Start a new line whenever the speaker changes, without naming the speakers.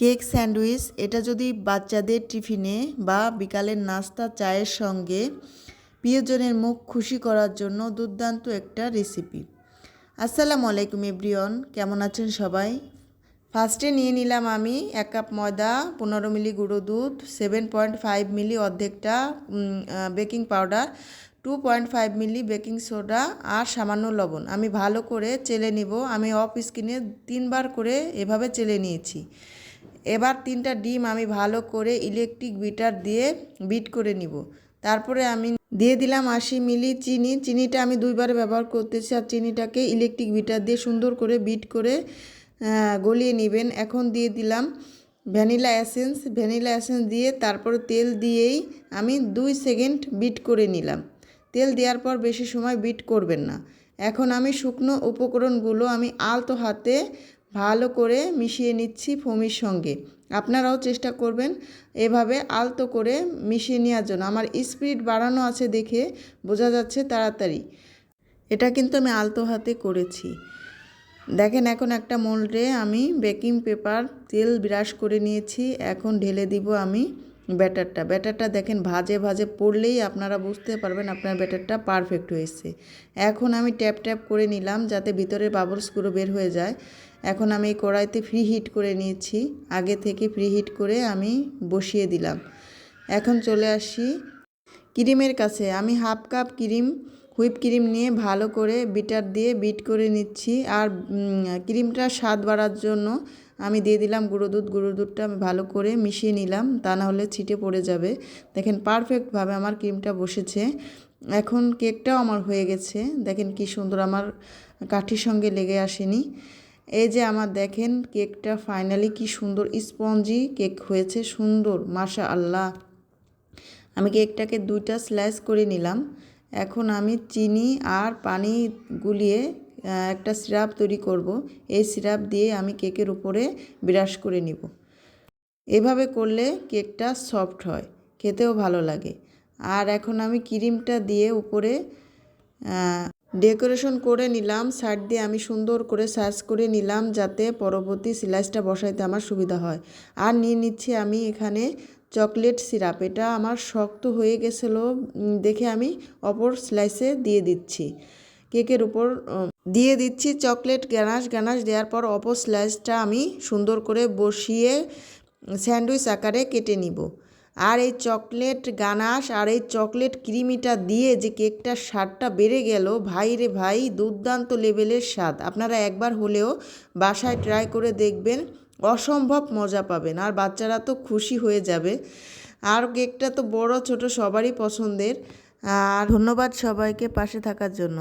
Cake sandwich, এটা যদি বাচ্চাদের টিফিনে বা বিকালের নাস্তা, চায়ের সঙ্গে প্রিয়জনের মুখ খুশি করার জন্য দুর্দান্ত একটা রেসিপি। আসসালামু আলাইকুম এভরিওন কেমন আছেন সবাই? ফার্স্টে নিয়ে নিলাম আমি এক কাপ ময়দা, পনেরো মিলি গুঁড়ো দুধ সেভেন পয়েন্ট ফাইভ মিলি অর্ধেকটা baking powder two point five milli baking soda আর সামান্য লবণ। আমি ভালো করে চেলে নিব। আমি অফ স্কিনে তিনবার করে এভাবে চেলে নিয়েছি। এবার তিনটা ডিম আমি ভালো করে ইলেকট্রিক বিটার দিয়ে বিট করে নিব। তারপরে আমি দিয়ে দিলাম আশি মিলি চিনি। চিনিটা আমি দুইবার ব্যবহার করতেছি আর চিনিটাকে ইলেকট্রিক বিটার দিয়ে সুন্দর করে বিট করে গলিয়ে নেবেন। এখন দিয়ে দিলাম ভ্যানিলা অ্যাসেন্স ভ্যানিলা অ্যাসেন্স দিয়ে তারপরে তেল দিয়েই আমি দুই সেকেন্ড বিট করে নিলাম। তেল দেওয়ার পর বেশি সময় বিট করবেন না। এখন আমি শুকনো উপকরণগুলো আমি আলতো হাতে ভালো করে মিশিয়ে নিচ্ছি ফোমির সঙ্গে। আপনারাও চেষ্টা করবেন এভাবে আলতো করে মিশিয়ে নেওয়ার জন্য। আমার স্পিড বাড়ানো আছে দেখে বোঝা যাচ্ছে তাড়াতাড়ি। এটা কিন্তু আমি আলতো হাতে করেছি। দেখেন এখন একটা মোল্ডে আমি বেকিং পেপার, তেল ব্রাশ করে নিয়েছি। এখন ঢেলে দিব আমি ব্যাটারটা। ব্যাটারটা দেখেন ভাজে ভাজে পড়লেই আপনারা বুঝতে পারবেন আপনার ব্যাটারটা পারফেক্ট হয়েছে। এখন আমি ট্যাপ ট্যাপ করে নিলাম যাতে ভিতরের বাবলসগুলো বের হয়ে যায়। এখন আমি এই কড়াইতে ফ্রি হিট করে নিয়েছি। আগে থেকে ফ্রি হিট করে আমি বসিয়ে দিলাম। এখন চলে আসি ক্রিমের কাছে। আমি half cup cream whip cream নিয়ে ভালো করে বিটার দিয়ে বিট করে নিচ্ছি। আর ক্রিমটা স্বাদ বাড়ার জন্য আমি দিয়ে দিলাম গুঁড়ো দুধ। গুঁড়ো দুধটা আমি ভালো করে মিশিয়ে নিলাম, তা না হলে ছিটে পড়ে যাবে। দেখেন পারফেক্টভাবে আমার ক্রিমটা বসেছে। এখন কেকটাও আমার হয়ে গেছে। দেখেন কি সুন্দর আমার কাঠির সঙ্গে লেগে আসেনি। এই যে আমার দেখেন কেকটা ফাইনালি কি সুন্দর স্পঞ্জি কেক হয়েছে, সুন্দর মাশা আল্লাহ আমি কেকটাকে দুইটা স্লাইস করে নিলাম। এখন আমি চিনি আর পানি গুলিয়ে একটা সিরাপ তৈরি করব। এই সিরাপ দিয়ে আমি কেকের উপরে বিরাস করে নিব। এভাবে করলে কেকটা সফট হয়, খেতেও ভালো লাগে। আর এখন আমি ক্রিমটা দিয়ে উপরে ডেকোরেশন করে নিলাম। সাইড দিয়ে আমি সুন্দর করে সার্চ করে নিলাম যাতে পরবর্তী সিলাইসটা বসাইতে আমার সুবিধা হয়। আর নিয়ে নিচ্ছি আমি এখানে চকলেট সিরাপ। এটা আমার শক্ত হয়ে গেছিল দেখে আমি অপর স্লাইসে দিয়ে দিচ্ছি। কেকের উপর দিয়ে দিচ্ছি চকলেট গ্যানাশ। গ্যানাশ দেওয়ার পর অপর স্লাইসটা আমি সুন্দর করে বসিয়ে স্যান্ডউইচ আকারে কেটে নিব। আর এই চকলেট গানাশ আর এই চকলেট ক্রিমিটা দিয়ে যে কেকটার স্বাদটা বেড়ে গেল, ভাই রে ভাই, দুর্দান্ত লেভেলের স্বাদ। আপনারা একবার হলেও বাসায় ট্রাই করে দেখবেন। অসম্ভব মজা পাবেন। আর বাচ্চারা তো খুশি হয়ে যাবে। আর কেকটা তো বড়, ছোট, সবারই পছন্দের। আর ধন্যবাদ সবাইকে পাশে থাকার জন্য।